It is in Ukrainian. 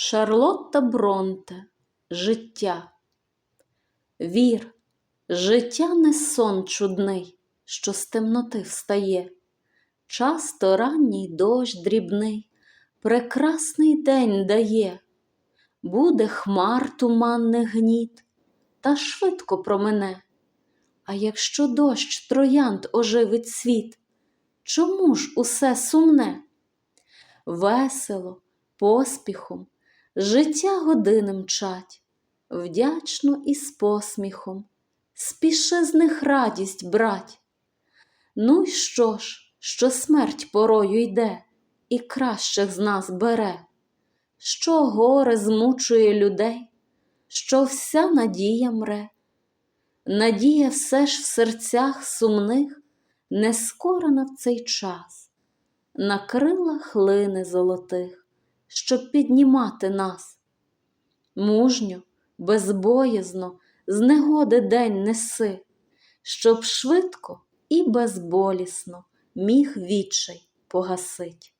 Шарлотта Бронте Життя Вір, життя не сон чудний, що з темноти встає. Часто ранній дощ дрібний, прекрасний день дає. Буде хмар туманних гніт, та швидко промине. А якщо дощ троянд оживить світ, чому ж усе сумне? Весело, поспіхом, життя години мчать, вдячно і з посміхом, спіши з них радість брать. Ну й що ж, що смерть порою йде і кращих з нас бере, що горе змучує людей, що вся надія мре. Надія все ж в серцях сумних не скорена в цей час, на крилах хлини золотих, щоб піднімати нас. Мужньо, безбоязно, з негоди день неси, щоб швидко і безболісно міг відчай погасить.